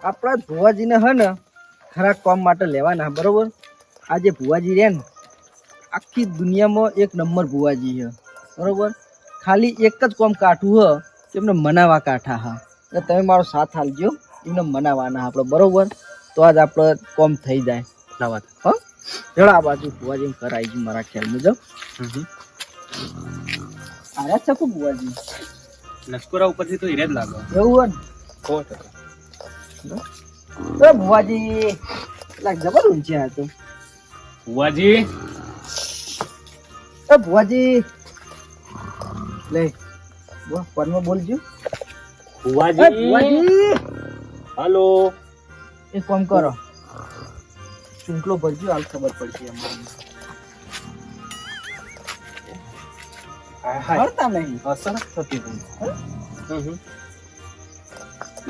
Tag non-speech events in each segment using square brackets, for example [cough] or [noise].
આપણા ભુવાજીને હે ને ખરા કામ માટે લેવાના બરોબર? આ જે ભુવાજી રહે ને આખી દુનિયામાં એક નંબર ભુવાજી છે બરોબર? ખાલી એક જ કોમ કાઠું હ એમને મનાવા કાઠા હા. એટલે તમે મારો સાથ હાલજો એમને મનાવાના આપણે બરોબર? તો આજ આપણે કોમ થઈ જાય. લાવા હ? આ બાજુ ભુવાજી કરાવી ગયું મારા ખ્યાલ મુજબ. આયા છે ભુવાજી? લશ્કરા ઉપરથી તો હીરે જ લાગે. એવું હોય ને? એ ભુવાજી લાગ જબર ઊંચી આ તો ભુવાજી? એ ભુવાજી લે બો ફોનમાં બોલજો. ભુવાજી? ભુવાજી! હલો. એક કામ કરો. ચૂંટલો ભરજો હાલ ખબર પડશે અમને ભરતા નહીં. અસર થતી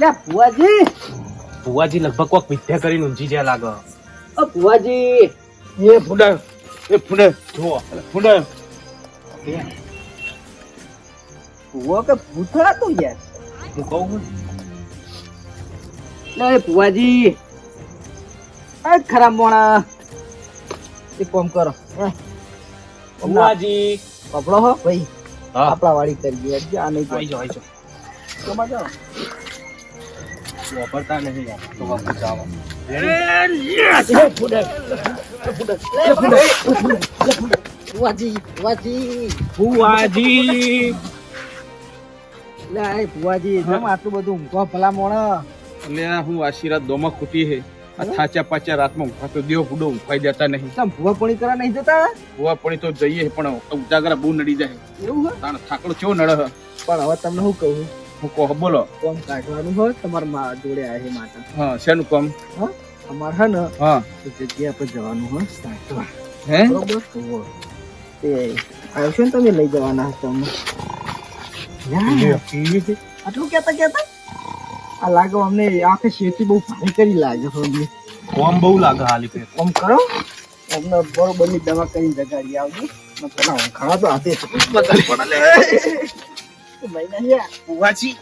લે ભુવાજી! ભુવાજી લગભગ કોક વિદ્યા કરીને ઊંઝી જ્યાં લાગે. અ ભુવાજી એ ફૂડા એ ફૂડે જો ફૂડે ભુવો કે ભૂથડા તું યાર હું કહું લે ભુવાજી. આ ખરાબ મોણા. એ કોમ કરો. ભુવાજી. કપડો હો ભાઈ. આપણા વાળી કરી દે આ નહીં આઈ જાઓ જો જાઓ. વાપરતા નહીં તો વાપર જાવ લે આટલું બધું ઊંઘો ભલા મોણા. એટલે હું આશીર્વાદ દોમાં ખૂટી હે. આ થાચા પાચા રાતમાં ઊંઘવા તો દેવ ફૂડો ઊંઘાઈ જતા નહીં. તમ ભુવા પણી કરવા નહીં જતા? ભુવા પડી તો જઈએ પણ ઉજાગરા બહુ નડી જાય. એવું તાણ થાકડો કેવો નડે હે? પણ હવે તમને શું કહું? હું કહો બોલો. કોમ કાઢવાનું હોય તમારા મા જોડે આવે છે માતા. હા શેનું કોમ? હા અમાર હે ને હા. તો જગ્યા પર જવાનું હોય સાચવા હે? બરોબર. તે આવશો ને તમે લઈ જવાના હતા અમને આટલું કેતા કેતા આ લાગો અમને આખે શેતી બહુ ભારે કરી લાગે છે કોમ બહુ લાગે હાલી પે કોમ કરો. અમને બરોબરની દવા કરીને જગાડી આવજો. ને ખરા તો હાથે છે. [laughs] ભુવાજી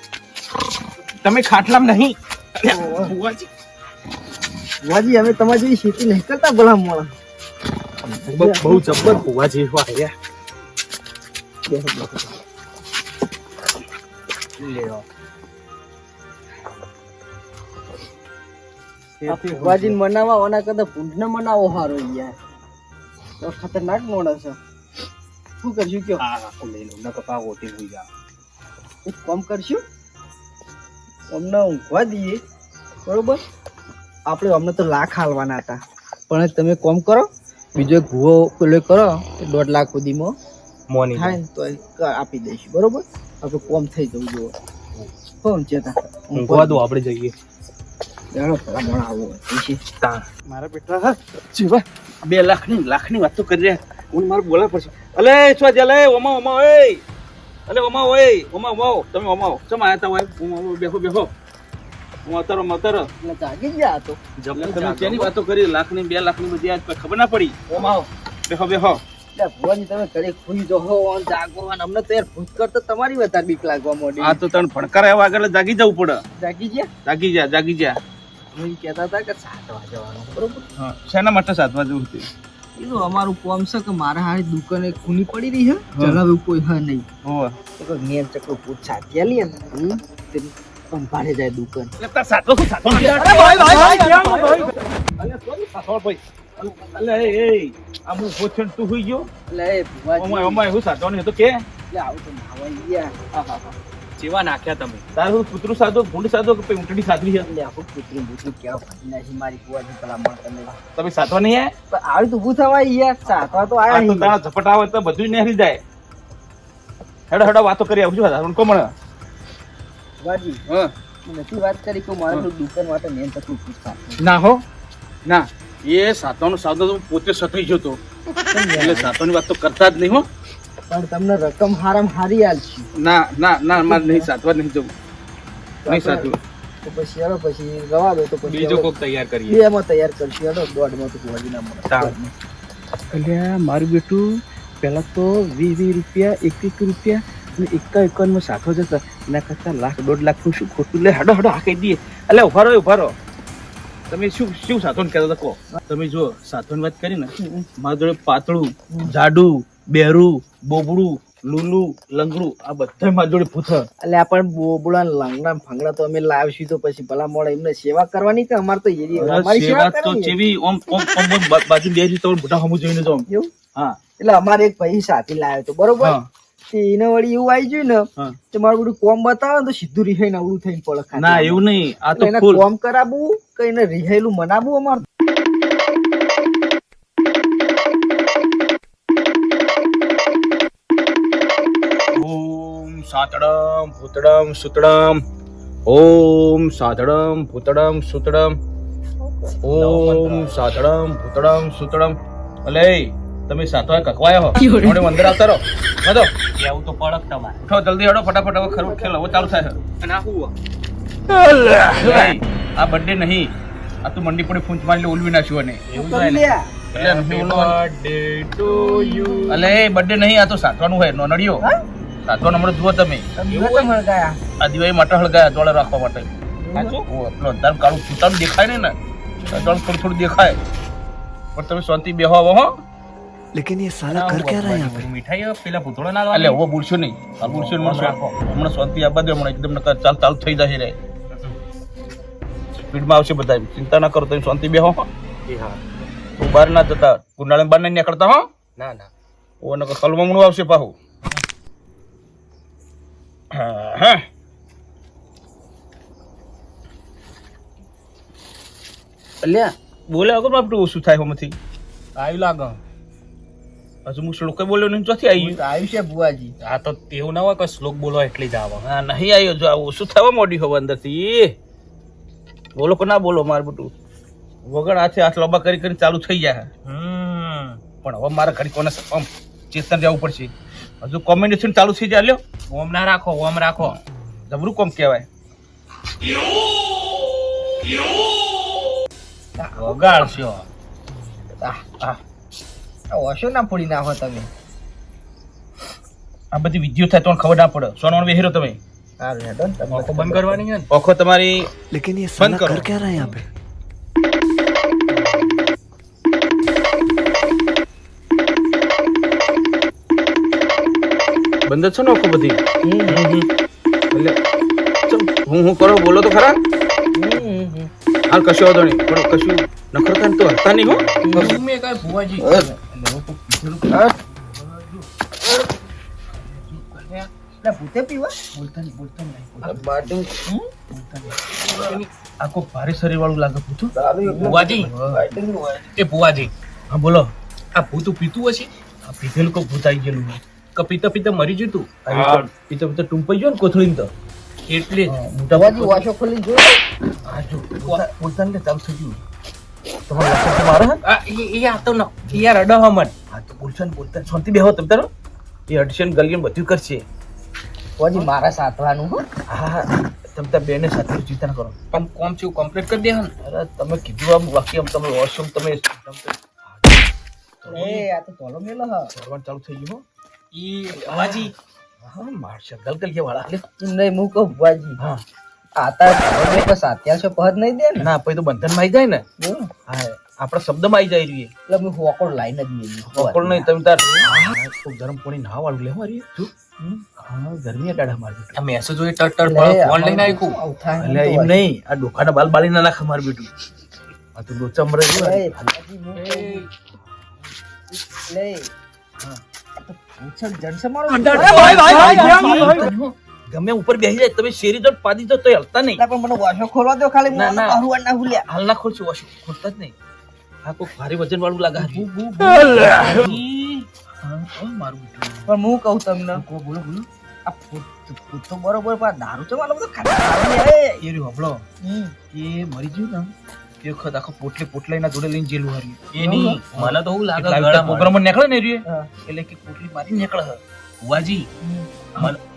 તમે ખાટલામ નહીં. ભુવાજી. ભુવાજી અમે તમારી જેવી ખેતી નહીં કરતા ગુલામ મોણા બહુ જબર ભુવાજી વાહ આ ભુવાજીને મનાવા ઓના કરતા ભૂંડને મનાવો હારો યાર. તો ખતરનાક મોણસ છે. શું કરશું કયો? હા આખું લઈ લઉં નકર પાવ ઓટી હોઈ જા એક કામ કરશું? અમને ઊંઘવા દઈએ બરોબર? આપણે અમને તો લાખ હાલવાના હતા. પણ તમે કોમ કરો બીજો એક ભૂવો પેલો કરો દોઢ લાખ સુધીમાં. મોની થાય તો આપી દઈશું બરોબર? આપણે કોમ થઈ જવું જોવો કોમ ચેતા ઊંઘવા દો આપણે જઈએ. મારા બેટા જીવા બે લાખની લાખની વાત તો કરી રહ્યા. હું મારે બોલા પડશે. અલે છો જલે ઓમા ઓમા ઓય! અલે ઓમા ઓય ઓમા ઓમા તમે ઓમા ચમ આયા તા ઓય? ઓમા બેહો બેહો. ઓમા અતરો અતરો એટલે જાગી ગયા તો. એટલે તમે કેની વાતો કરી? લાખની બે લાખની બધી આજ ખબર ના પડી? ઓમા બેહો બેહો. ભુવાજી તમે ઘરે ખુઈ જો હો જાગો અને અમને તો યાર ભૂત કરતો તમારી વધારે બીક લાગવા મોડી. આ તો તને ભણકાર આવ્યા આગળ જાગી જવું પડે. જાગી ગયા? જાગી ગયા જાગી ગયા. હું કહેતા હતા કે સાત વાગે બરોબર? હા શેના માટે સાતવા જવું એનું અમારું કોમ છે કે મારા હારી દુકાને ખૂની પડી રહી છે. ચલાવ્યું કોઈ હા નહીં. હોવે. તો મેં ચકડો ભૂત સાથી ને તે સંભાળે જાય દુકાન. એટલે તાર સાતવા શું સાતવા ભાઈ, ભાઈ, ભાઈ, અલે ભાઈ. અલે એ એ આ હું પોછણ તું હોઈ ગયો? એ ભુવાજી, ઓમાય ઓમાય હું સાતો ને તો કે? એટલે આવું તો નાવાઈ ગયા જેવા નાખ્યા તમે. તારું કૂતરું સાધો ભૂંડ સાધો કે પછી ઊંટડી સાધવી છે? એટલે આખું કૂતરું બૂતરું કેવા ભાગી નાખી મારી ભુવાજી પેલા મળ તમે તમે સાતવા નહીં આયા? પણ આવી તો ઊભું થવાય યાર સાધવા તો આ આયા તો નહીં. તારા ઝપટ આવે તો બધું નહેરી જાય. હેડો હેડો વાતો કરી આવજો સારું કોમણ ભુવાજી હા. મેં નથી વાત કરી કે મારે તો દુકાન માટે મેન તકલીફ પૂછતા. ના હો. ના એ સાતવાનો સાધો તો પોતે સતરી જતો એટલે સાતવાની વાત તો કરતા જ નહીં હો. પણ તમને રકમ હારામ હારી આલશી ના ના ના મારે નહીં સાચવા નહીં જવું. નહીં સાચવું. તો પછી હેડો પછી રવા દો તો પછી બીજો કોક તૈયાર કરીએ. બે માં તૈયાર કરશું. હેડો દોઢમાં તો ભુવાજી ના મળે. અલ્યા મારું બેટું પેલા તો વીસ વીસ રૂપિયા એક એક રૂપિયા અને એકા એકાવનમાં સાઠો જતા એના કરતા લાખ દોઢ લાખનું શું ખોટું? લે હાડો હાડો હાકી દઈએ. એટલે ઊભા રહો ઊભા રહો. તમે શું શું સાધન કહેતા હતા? કહો. તમે જો સાધન વાત કરી ને મારા જોડે પાતળું જાડું બેરું બોબડું લુલુ લંગડું આ બધા મારા જોડે એટલે પણ બોબડા લાંગડા ફાંગડા તો અમે લાવશું તો પછી ભલા મોડા એમને સેવા કરવાની કે અમારે તો એરી અમારી સેવા તો જેવી ઓમ ઓમ ઓમ બાજુ બે તો મોટા હમું જોઈને જો હા. એટલે અમારે એક ભાઈ સાથે લાવ્યો તો બરોબર? એને વળી એવું આવી ગયું ને તો મારું બધું કોમ બતાવે તો સીધું રિહાઈને અવળું થઈને પડે ના એવું નહીં. આ તો કોમ કરાવવું કે એને રિહાયેલું મનાવવું અમારે? સાતડમ ભૂતડમ સુતડમ ઓમ સાતડમ ભૂતડમ સુતડમ ઓમ સાતડમ ભૂતડમ સુતડમ અલે તમે સાતવા કકવાયા હો. મોડે અંદર આવતા રહો. બધો કેવું તો પડક તમારે. ઉઠો જલ્દી હડો ફટાફટ હવે ખરું ખેલ હવે ચાલુ થાય. અને આ નહીં, આ બર્થડે નહીં. આ તો મંડી પડે ફૂંચ મારી ઓલવી નાખ્યું અને. એવું થાય. એટલે નહીં ઓલવાનું. અલે બર્થડે નહીં આ તો સાતવાનું હોય નોનડિયો હા? સાતવાનો નંબર જુઓ તમે તમે નહોતા મળગાયા. આ દિવાળી માટે હળગાયા જોડે રાખવા માટે સાચું? ઓ, પેલો અંધારું કાળું છૂટાનું દેખાય ને ને તો જોડે થોડું થોડું દેખાય પણ તમે શાંતિ બેહો હવે હો लेकिन ये साला कर क्या रहा है यहाँ पे બધું મીઠાઈ પેલા ભૂતળો ના એટલે લાવવાની? હવે બોલશો નહીં આ બોલશો નહીં, હમણાં રાખો. શા- હમણાં શાંતિ આપવા દો હમણાં એકદમ નકર ચાલ ચાલુ થઈ જશે રે સ્પીડમાં આવશે બધા ચિંતા ના કરો તમે શાંતિ બેહો હો એ હા. તું બહાર ના જતા કુંડાળે બહાર ના નીકળતા હો ના ના ઓ નકર કલમમણું આવશે પાહું હા, હા અલ્યા. બોલે અગર બાપડું ઓછું થાય હોમાંથી? આવ્યું લાગે. હજુ હું શ્લોકે બોલ્યો નહીં ચોથી આવી આવ્યું છે બુઆજી આ તો તેવું ના હોય કે શ્લોક બોલો એટલી જ આવે. હા નહીં આવ્યો જો થવા મોડી હોવા અંદરથી? બોલો કે ના બોલો મારે બધું. વગર હાથે હાથ લોબા કરી કરી ચાલુ થઈ જાય. પણ હવે મારે ઘડી કોને ચેતન જવું પડશે. હજુ કોમ્બિનેશન ચાલુ થઈ જાય લ્યો. ઓમ ના રાખો ઓમ રાખો. જબરું કોમ કહેવાય. વગાડશો. ઓશો ના પડી નાખો તમે. આ બધી વિદ્યુત થાય તો ખબર ના પડે. સોનો વેહીરો તમે. બંધ કરવાની ઓખો તમારી લેકિન બંધ કરો. ક્યાં રહ્યા આપણે બંધ જ છે ને આખો બધી? હમ, એટલે હું હું કરો બોલો તો ખરા. હાલ કશો વાંધો નહીં. પણ કશું નખરતા ને તો હતા નહીં હો. કઈ ભુવાજી પીવા? બોલતા નહીં બોલતા નહીં આ બાટું, હમ? આખો ભારે શરીર વાળું લાગે પૂછું ભુવાજી એ ભુવાજી. હા બોલો. આ ભૂતું પીતું હશે? આ પીધેલું કો ભૂત આવી ગયેલું છે. કે પીતા પીતા મરી જતું. આ પીતો પીતો ટૂંપાઈ ગયો ને કોથળી તો. એટલે દવાજી મોટા ખોલી જો ખોલીને હા જો બોલતા બોલતા ને ચાલુ થઈ ગયું. તમારે લખન તો મારે હે? આ એ આ તો ન યાર અડો હમણ આ તો બોલશન બોલતા શાંતિ બેહો તમ તારો. એ અડશન ગલીને બધું કરશે. વાજી મારા સાતવાનું હો. હા તમે તાર બેને સાથે ચિંતા કરો. પણ કોમ છે કમ્પ્લીટ કરી દેહન અરે તમે કીધું આમ વાક્ય આમ તમે વોશરૂમ તમે એ આ તો તોલો મેલો હા. ચાલુ થઈ ગયું હો. ઈ ભુવાજી. હા મારશે ગલગલિયા વાળા. નહીં હું કહું બુઆજી હા. આ તાર ઘરે તો સાત્યાસો નહીં દે ને? ના પછી તો બંધનમાં આવી જાય ને? હા? આપણા શબ્દમાં આવી જાય જોઈએ એટલે મેં હોકોડ લાઈન જ મેલી બપોર નહીં તમે તાર ગરમ પાણી ના વાળું લેવા હા ગરમી કાઢા મારી આ મેસેજ હોય ટટ ટટ ફોન લઈને આવ્યું એટલે એમ નહીં આ બાલ બાળી ના નાખે મારું બેટું આ તો લોચા મરે હું. ગમે ઉપર બેસી જાય તમે શેરી જો પાદી જો તો હલતા નહીં. પણ મને વાશો ખોલવા દો ખાલી ના, ના. આનું ના. ભૂલ્યા. હાલ ના ખોલશું વાશો ખોલતા જ નહીં. આ કોઈ ભારે વજન વાળું લાગે હારી. મારું પણ હું કહું તમને બોલો બોલો બોલો. આ પૂત તો બરોબર પણ દારૂ છે મારો બધો ખાતા એ રહ્યું હમ. એ મરી ગયું ને? તે વખત આખો પોટલે પોટલાઈના જોડે લઈને જેલું હાર્યું એ નહીં મને તો એવું લાગે ગળા પ્રોગ્રામમાં નીકળે ને એ એટલે કે પોટલી મારી નીકળે છે.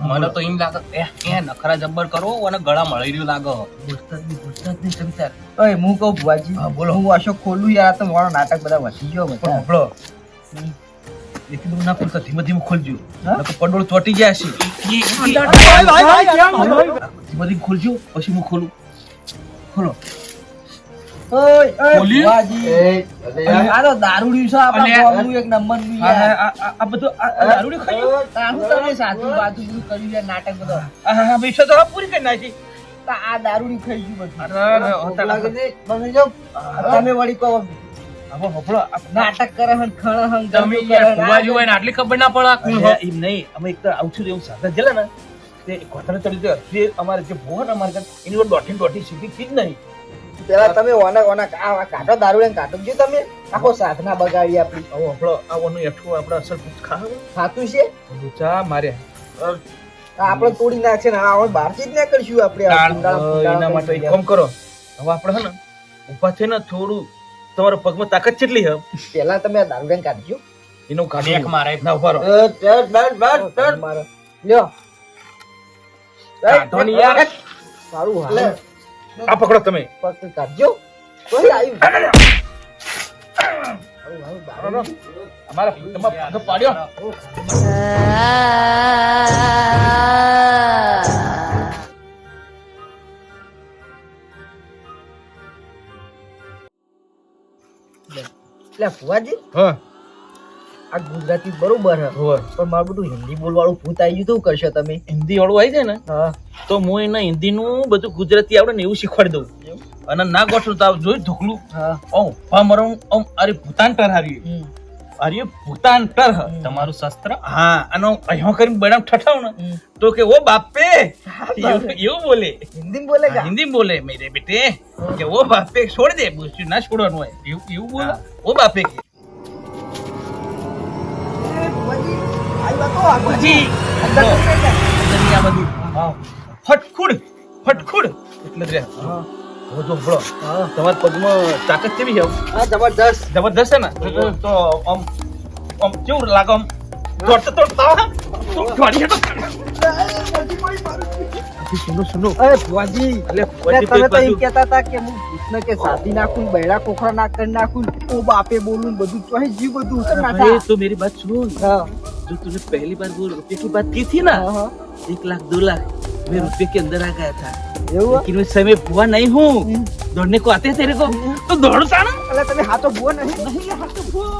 મને તો એમ લાગે એ એ નખરા જબ્બર કરો અને ગળા મળી રહ્યું લાગે. બોલતા જ બોલતા જ નહીં ઓય હું કહું બુઆજી હા, બોલો. હું આશો ખોલું યાર તો મારો નાટક બધા વસી ગયો બધા. હભળો. લેકિન હું ના ખોલતા ધીમે ધીમે ખોલજો? નકર પડોળ ચોટી જાય છે? ધીમે ધીમે ખોલજો પછી હું ખોલું. ખોલો. નાટક બધો આ હા, હા, વિશે તો પૂરી કરી નાખી. આ દારૂડિયું ખાઈ ગયું બધું. તમે વળી કહો. હવે નાટક કરે હન ખણ હન તમે ગમે ફુવાજી હોય ને આટલી ખબર ના પડે આ કોણ હોય. એમ નહીં. અમે એક તો આવું એવું સાધન જેલા ને તે કોથળે ચડી અમારે જે ભૂવો અમારે એની ઉપર દોઢી દોઢી સીધી થી જ નહીં. પેલા તમે ઓના ઓના આ કાટો દારૂ દારૂડિયાને કાટો જો તમે આખો સાધના બગાડી આપણી હવે આપણો આ ઓનું એઠું આપણે અસર ખાવ. સાચું છે? ચા મારે. આપણે તોડી નાખશે ને આ બહારથી જ ના કરશું આપણે એના માટે એક કામ કરો. હવે આપણે હે ને ઊભા થઈને થોડું તમારા પગમાં તાકાત કેટલી હે પેલા તમે આ દારૂડિયાને કાઢજો. એનું એક કાઢો એક ના ઊભા રહો. મારો. લ્યો. કાઢો ને યાર. સારું હાલે. આ પકડો તમે. પગ કાઢજો. કોઈ આવ્યું. અમારા પાડ્યો. એટલે ફુવાજી હા. આ ગુજરાતી બરોબર હે. પણ મારું બધું હિન્દી બોલવાળું ભૂત આવી ગયું કરશો તમે? હિન્દી વાળું આવી જાય ને તો હું એને હિન્દી નું બધું ગુજરાતી આવડે ને એવું શીખવાડી દઉં. અને ના ગોઠવું તો જોયું ઢોકલું ઓમ ભા મરમ ઓમ અરે ભૂતાન ટર હારી અરે ભૂતાન ટર તમારું શસ્ત્ર? હા અને અહીંયા કરીને બળામ ઠઠાવ ને તો કે ઓ બાપે! એવું બોલે. હિન્દી બોલે હિન્દી બોલે મેરે બેટે. કે ઓ બાપે છોડ દે. ના છોડવાનું હોય. એવું એવું બોલે? ઓ બાપે. કે પછી દુનિયા બધું. હા. ફટખુડ ફટખુડ. એટલે જ રે. હવે જો બળો તમારા પગમાં તાકાત કેવી છે? હા જબરદસ્ત જબરદસ્ત છે ને? તો આમ આમ કેવું લાગે આમ? દોડતા દોડતા આવો. તો? દોડી હેઠો. સુનો સુનો અરે ભુવાજી એટલે એટલે પછી તમે તો એમ બાજુ- કહેતા હતા કે હું ભૂતને કે સાધી નાખું ને બૈરા કોખરા નાખ કરી નાખું ને ઓ બાપે બોલું ને બધું તો અહીં જીવ બધું ઉતર अरे નાખા तो मेरी बात सुन હા जो तूने पहली बार वो रुपये की बात की थी ना હા, હા. एक लाख दो लाख मैं रुपये के अंदर आ गया था એવું लेकिन उस समय बुआ नहीं हूँ हम्म। दौड़ने को आते हैं तेरे को तो दौड़ता ना એટલે તમે હાથો ભુવો નહીં નહીં હાથો ભુવો